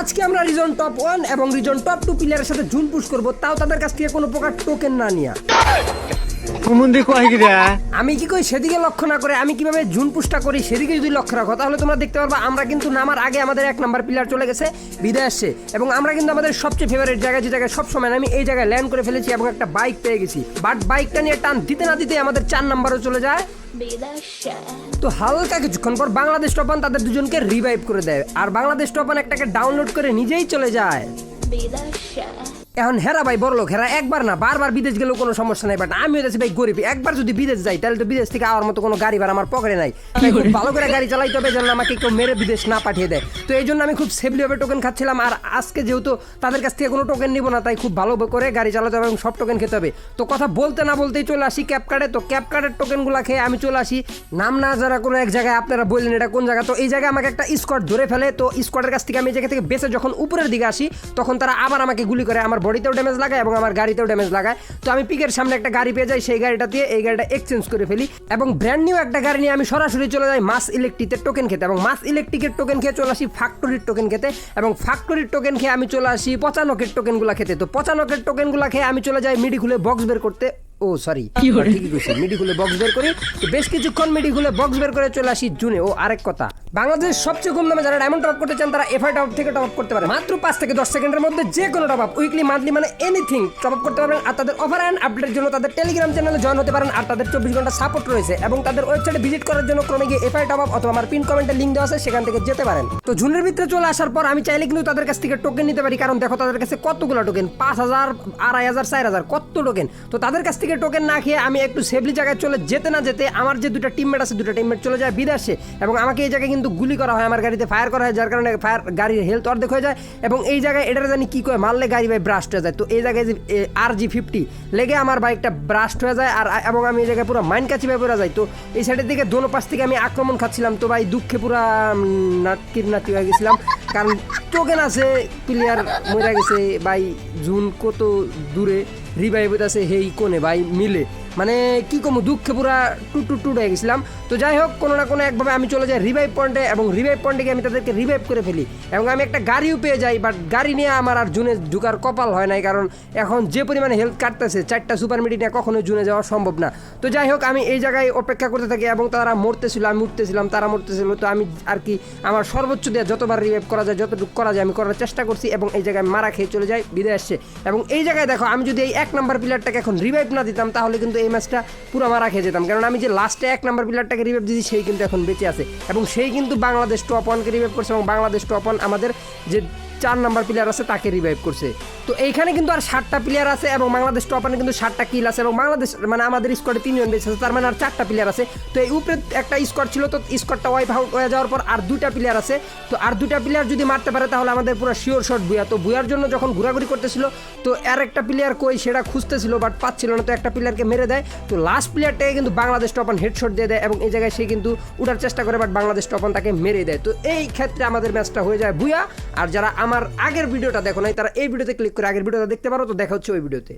আজকে আমরা reason top one এবং রিজন টপ টু প্লেয়ারের সাথে জুন পুশ করব। তাও তাদের কাছ থেকে কোনো প্রকার টোকেন না নিয়া। কুমুন্দি কয় গিরা আমি কি কই সেদিকে লক্ষ্য না করে আমি কীভাবে জুন পুশটা করি সেদিকে যদি লক্ষ্য রাখো তাহলে তোমরা দেখতে পারবা আমরা কিন্তু নামার আগে আমাদের এক নাম্বার প্লেয়ার চলে গেছে বিদায় আসছে। এবং আমরা কিন্তু আমাদের সবচেয়ে ফেভারিট জায়গা যে জায়গায় সব সময় আমি এই জায়গায় ল্যান্ড করে ফেলেছি এবং একটা বাইক পেয়ে গেছি। বাট বাইকটা নিয়ে টান দিতে না দিতে আমাদের চার নাম্বারও চলে যায়। তো হালকা কিছুক্ষণ পর বাংলাদেশ টপান তাদের দুজনকে রিভাইভ করে দেয়। আর বাংলাদেশ টপান একটাকে ডাউনলোড করে নিজেই চলে যায়। এখন হেরা ভাই বড় লোক হেরা একবার না বারবার বিদেশ গেলেও কোনো সমস্যা নাই বাট আমি হইতেছি ভাই গরিব। একবার যদি বিদেশ যাই তাহলে তো বিদেশ থেকে আওয়ার মতো কোনো গাড়ি ভাড়া আমার পকেটে নাই। খুব ভালো করে গাড়ি চালাইতে হবে যেন আমাকে কেউ মেরে বিদেশ না পাঠিয়ে দেয়। তো এই জন্য আমি খুব সেফলি ভাবে টোকেন খাচ্ছিলাম আর আজকে যেহেতু তাদের কাছ থেকে কোনো টোকেন নিব না তাই খুব ভালো করে গাড়ি চালাতে হবে এবং সব টোকেন খেতে হবে। তো কথা বলতে না বলতেই চলে আসি ক্যাপ কার্ডে তো ক্যাপ কার্ডের টোকেনগুলো খেয়ে আমি চলে আসি। নাম না যারা কোনো এক জায়গায় আপনারা বললেন এটা কোন জায়গা? তো এই জায়গায় আমাকে একটা স্কোয়াড ধরে ফেলে। তো স্কোয়াডের কাছ থেকে আমি এই জায়গা থেকে বেঁচে যখন উপরের দিকে আসি তখন তারা আবার আমাকে গুলি করে আমার বডিতেও ড্যামেজ লাগায় এবং আমার গাড়িতেও ড্যামেজ লাগায়। তো আমি পিকের সামনে একটা গাড়ি পেয়ে যাই, সেই গাড়িটা দিয়ে এই গাড়িটা এক্সচেঞ্জ করে ফেলি এবং ব্র্যান্ড নিউ একটা গাড়ি নিয়ে আমি সরাসরি চলে যাই মাস ইলেকট্রিকের টোকেন খেতে। এবং মাস ইলেকট্রিকের টোকেন খেয়ে চলে আসি ফ্যাক্টরির টোকেন খেতে এবং ফ্যাক্টরির টোকেন খেয়ে আমি চলে আসি পচানকের টোকেনগুলো খেতে। তো পচানকের টোকেনগুলো খেয়ে আমি চলে যাই মিডি খুলে বক্স বের করতে। ও সরি ঠিকই কইছি মিডি খুলে বক্স বের করি তো বেশ কিছুক্ষণ মিডি খুলে বক্স বের করে চলে আসি জুনে। ও আরেক কথা। বাংলাদেশের সবচেয়ে কম দামে যারা ডায়মন্ড টপ করতে চান তারা এফআই টপ থেকে টপ করতে পারে। মাত্র পাঁচ থেকে দশ সেকেন্ডের মধ্যে যে কোনো টপ আপ উইকলি মান্থলি মানে এনিথিং টপ আপ করতে পারবেন। আর তাদের অফার অ্যান্ড আপডেটের জন্য তাদের টেলিগ্রাম চ্যানেলে জয়েন হতে পারেন। আর তাদের চব্বিশ ঘণ্টা সাপোর্ট রয়েছে এবং তাদের ওয়েবসাইটে ভিজিট করার জন্য ক্রমে গিয়ে এফআই টপ আপ অথবা আমার পিন কমেন্টে লিঙ্ক দেওয়া আছে সেখান থেকে যেতে পারেন। তো জুনের ভিতরে চলে আসার পর আমি চাইলে কিন্তু তাদের কাছ থেকে টোকেন নিতে পারি। কারণ দেখো তাদের কাছে কতগুলো টোকেন পাঁচ হাজার আড়াই হাজার চার হাজার কত টোকেন তো তাদের কাছ থেকে টোকেন না খেয়ে আমি একটু সেফলি জায়গায় চলে যেতে না যেতে আমার যে দুটো টিমমেট আছে, দুটো টিমমেট চলে যায় বিদেশে এবং আমাকে এই জায়গায় কিন্তু গুলি করা হয়, আমার গাড়িতে ফায়ার করা হয়, যার কারণে ফায়ার গাড়ির হেলথ অর্ধেক হয়ে যায়। এবং এই জায়গায় এটা জানি কী করে মারলে গাড়ি ভাই ব্রাস্ট হয়ে যায়। তো এই জায়গায় যে আর জি ফিফটি লেগে আমার বাইকটা ব্রাস্ট হয়ে যায়, আর, এবং আমি এই জায়গায় পুরো মাইন্ড কাছি ভাই পড়ে যায় তো এই সাইডের দিকে দোনো পাশ থেকে আমি আক্রমণ খাচ্ছিলাম। তো ভাই দুঃখে পুরো নাটকির নাতি হয়ে গেছিলাম। কারণ টোকেন আছে প্লেয়ার মরে গেছে। ভাই জুন কত দূরে? রিভাইভ আছে হেই কোনে ভাই মিলে মানে কি কমু, দুঃখে পুরা টু টু টু হয়ে গেছিলাম। তো যাই হোক, কোনো না কোনো একভাবে আমি চলে যাই রিভাইভ পয়েন্টে এবং রিভাইভ পয়েন্টে গিয়ে আমি তাদেরকে রিভাইভ করে ফেলি। এবং আমি একটা গাড়িও পেয়ে যাই বাট গাড়ি নিয়ে আমার আর জুনে ঢুকার কপাল হয় নাই, কারণ এখন যে পরিমাণে হেলথ কাটতেছে, চারটা সুপার মিডি নিয়ে কখনোই জুনে যাওয়া সম্ভব না। তো যাই হোক, আমি এই জায়গায় অপেক্ষা করতে থাকি এবং তারা মরতেছিল, আমি উঠতেছিলাম, তারা মরতেছিল, তো আমি আর কি আমার সর্বোচ্চ দিয়ে যতবার রিভাইভ করা যায়, যতটুকু করা যায় আমি করার চেষ্টা করছি এবং এই জায়গায় মারা খেয়ে চলে যাই, বিদায় আসছে। এবং এই জায়গায় দেখো, আমি যদি এই এক নম্বর প্লেয়ারটাকে এখন রিভাইভ না দিতাম, তাহলে কিন্তু এই ম্যাচটা পুরো মারা খেয়ে যেতাম। কারণ আমি যে লাস্টে এক নম্বর প্লেয়ারটাকে রিভাইভ দিয়েছি, সেই কিন্তু এখন বেঁচে আছে। এবং সেই কিন্তু বাংলাদেশ টপ ওয়ানকে রিভাইভ করছে এবং বাংলাদেশ টপ ওয়ান আমাদের যে চার নাম্বার প্লেয়ার আছে, তাকে রিভাইভ করছে। তো এইখানে কিন্তু আর ষাটটা প্লেয়ার আছে এবং বাংলাদেশ টপ কিন্তু ষাটটা কিল আছে এবং বাংলাদেশ মানে আমাদের স্কোয়াডে তিনজন বেঁচে আছে, তার মানে আর চারটা প্লেয়ার আছে। তো এই উপরে একটা স্কোয়াড ছিল, তো স্কোয়াডটা ওয়াইপ আউট হয়ে যাওয়ার পর আর দুইটা প্লেয়ার আছে। তো আর দুইটা প্লেয়ার যদি মারতে পারে তাহলে আমাদের পুরো শিওর শট বুয়া। তো বুয়ার জন্য যখন ঘোরাঘুরি করতেছিল, তো আর একটা প্লেয়ার কই সেটা খুঁজতেছিল বাট পাচ্ছিল না, তো একটা প্লেয়ারকে মেরে দেয়। তো লাস্ট প্লেয়ারটাকে কিন্তু বাংলাদেশ টপন হেডশট দিয়ে দেয় এবং এই জায়গায় সে কিন্তু উঠার চেষ্টা করে বাট বাংলাদেশ টপন তাকে মেরে দেয়। তো এই ক্ষেত্রে আমাদের ম্যাচটা হয়ে যায় বুয়া। আর যারা আমার আগের ভিডিওটা দেখো নাই, তারা এই ভিডিওতে ক্লিক করে আগের ভিডিওটা দেখতে পারো, তো দেখা হচ্ছে ওই ভিডিওতে।